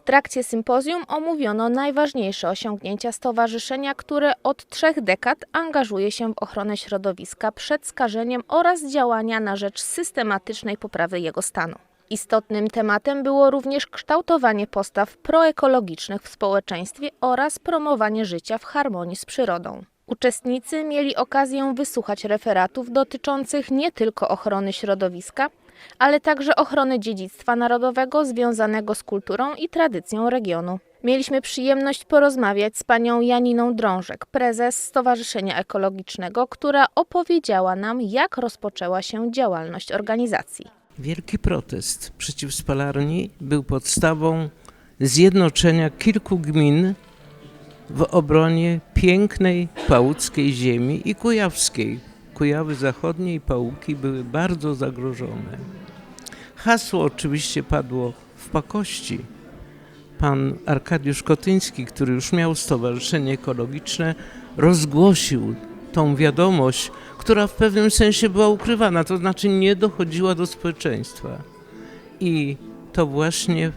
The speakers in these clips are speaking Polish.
W trakcie sympozjum omówiono najważniejsze osiągnięcia stowarzyszenia, które od trzech dekad angażuje się w ochronę środowiska przed skażeniem oraz działania na rzecz systematycznej poprawy jego stanu. Istotnym tematem było również kształtowanie postaw proekologicznych w społeczeństwie oraz promowanie życia w harmonii z przyrodą. Uczestnicy mieli okazję wysłuchać referatów dotyczących nie tylko ochrony środowiska, ale także ochrony dziedzictwa narodowego związanego z kulturą i tradycją regionu. Mieliśmy przyjemność porozmawiać z panią Janiną Drążek, prezes Stowarzyszenia Ekologicznego, która opowiedziała nam, jak rozpoczęła się działalność organizacji. Wielki protest przeciw spalarni był podstawą zjednoczenia kilku gmin w obronie pięknej pałuckiej ziemi i kujawskiej. Kujawy Zachodnie i Pałuki były bardzo zagrożone. Hasło oczywiście padło w pakości. Pan Arkadiusz Kotyński, który już miał Stowarzyszenie Ekologiczne, rozgłosił tą wiadomość, która w pewnym sensie była ukrywana, to znaczy nie dochodziła do społeczeństwa. I to właśnie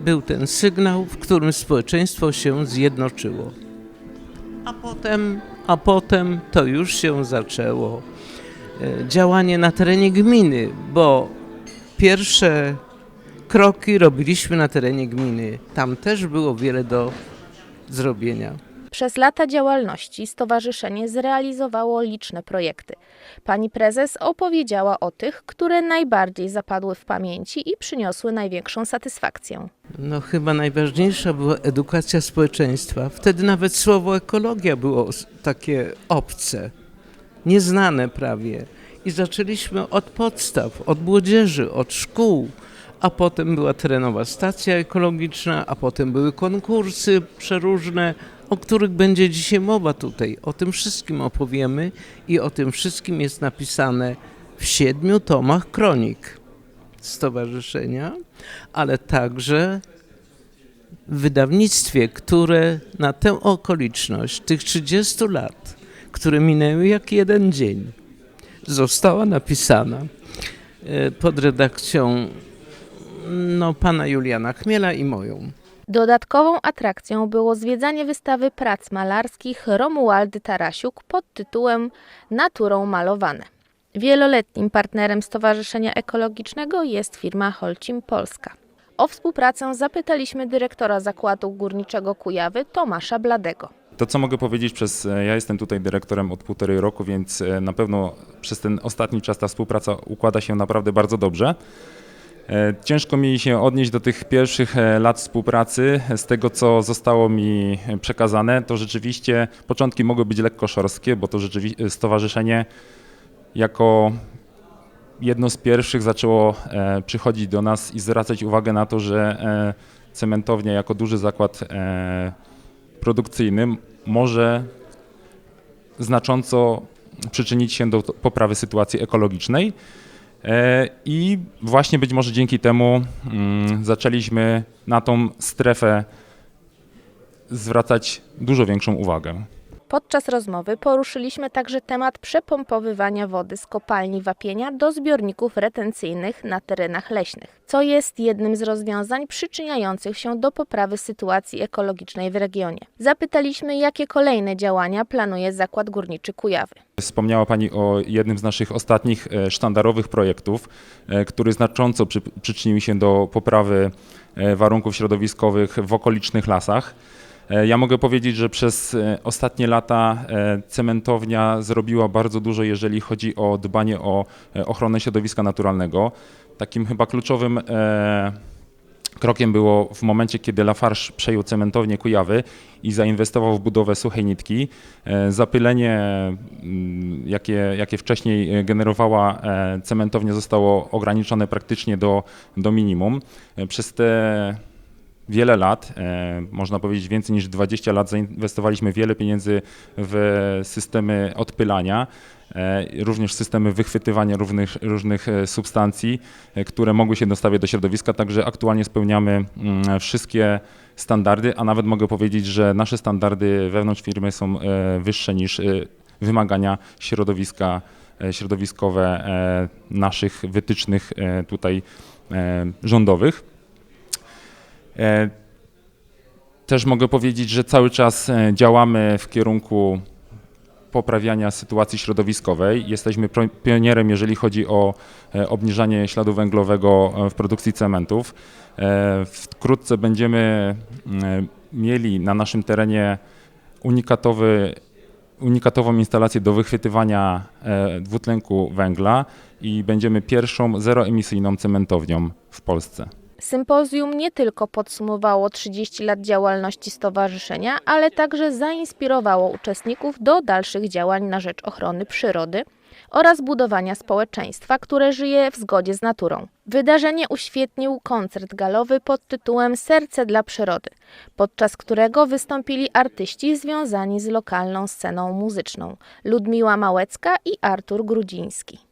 był ten sygnał, w którym społeczeństwo się zjednoczyło. A potem, a potem to już się zaczęło e, działanie na terenie gminy, bo pierwsze kroki robiliśmy na terenie gminy. Tam też było wiele do zrobienia. Przez lata działalności stowarzyszenie zrealizowało liczne projekty. Pani prezes opowiedziała o tych, które najbardziej zapadły w pamięci i przyniosły największą satysfakcję. No chyba najważniejsza była edukacja społeczeństwa. Wtedy nawet słowo ekologia było takie obce, nieznane prawie. I zaczęliśmy od podstaw, od młodzieży, od szkół, a potem była terenowa stacja ekologiczna, a potem były konkursy przeróżne, o których będzie dzisiaj mowa tutaj. O tym wszystkim opowiemy i o tym wszystkim jest napisane w siedmiu tomach kronik stowarzyszenia, ale także w wydawnictwie, które na tę okoliczność tych 30 lat, które minęły jak jeden dzień, została napisana e, pod redakcją no, pana Juliana Chmiela i moją. Dodatkową atrakcją było zwiedzanie wystawy prac malarskich Romualdy Tarasiuk pod tytułem Naturą malowane. Wieloletnim partnerem Stowarzyszenia Ekologicznego jest firma Holcim Polska. O współpracę zapytaliśmy dyrektora Zakładu Górniczego Kujawy Tomasza Bladego. To, co mogę powiedzieć, przez, e, ja jestem tutaj dyrektorem od półtorej roku, więc e, na pewno przez ten ostatni czas ta współpraca układa się naprawdę bardzo dobrze. E, Ciężko mi się odnieść do tych pierwszych e, lat współpracy. Z tego, co zostało mi e, przekazane, to rzeczywiście początki mogły być lekko szorstkie, bo to rzeczywiście stowarzyszenie jako jedno z pierwszych zaczęło przychodzić do nas i zwracać uwagę na to, że cementownia jako duży zakład produkcyjny może znacząco przyczynić się do poprawy sytuacji ekologicznej. E, I właśnie być może dzięki temu mm, zaczęliśmy na tą strefę zwracać dużo większą uwagę. Podczas rozmowy poruszyliśmy także temat przepompowywania wody z kopalni wapienia do zbiorników retencyjnych na terenach leśnych, co jest jednym z rozwiązań przyczyniających się do poprawy sytuacji ekologicznej w regionie. Zapytaliśmy, jakie kolejne działania planuje Zakład Górniczy Kujawy. Wspomniała Pani o jednym z naszych ostatnich e, sztandarowych projektów, e, który znacząco przy, przyczynił się do poprawy e, warunków środowiskowych w okolicznych lasach. E, Ja mogę powiedzieć, że przez e, ostatnie lata e, cementownia zrobiła bardzo dużo, jeżeli chodzi o dbanie o ochronę środowiska naturalnego. Takim chyba kluczowym krokiem było w momencie, kiedy Lafarge przejął cementownię Kujawy i zainwestował w budowę suchej nitki. Zapylenie, mm, jakie, jakie wcześniej generowała cementownia, zostało ograniczone praktycznie do, do minimum. Przez te wiele lat, e, można powiedzieć więcej niż 20 lat, zainwestowaliśmy wiele pieniędzy w systemy odpylania, e, również systemy wychwytywania różnych, różnych e, substancji, które mogły się dostawiać do środowiska, także aktualnie spełniamy mm, wszystkie standardy, a nawet mogę powiedzieć, że nasze standardy wewnątrz firmy są wyższe niż wymagania środowiska, środowiskowe naszych wytycznych tutaj rządowych. E, Też mogę powiedzieć, że cały czas e, działamy w kierunku poprawiania sytuacji środowiskowej. Jesteśmy pionierem, jeżeli chodzi o e, obniżanie śladu węglowego w produkcji cementów. Wkrótce będziemy mieli na naszym terenie unikatowy, unikatową instalację do wychwytywania dwutlenku węgla i będziemy pierwszą zeroemisyjną cementownią w Polsce. Sympozjum nie tylko podsumowało 30 lat działalności stowarzyszenia, ale także zainspirowało uczestników do dalszych działań na rzecz ochrony przyrody oraz budowania społeczeństwa, które żyje w zgodzie z naturą. Wydarzenie uświetnił koncert galowy pod tytułem Serce dla przyrody, podczas którego wystąpili artyści związani z lokalną sceną muzyczną Ludmiła Małecka i Artur Grudziński.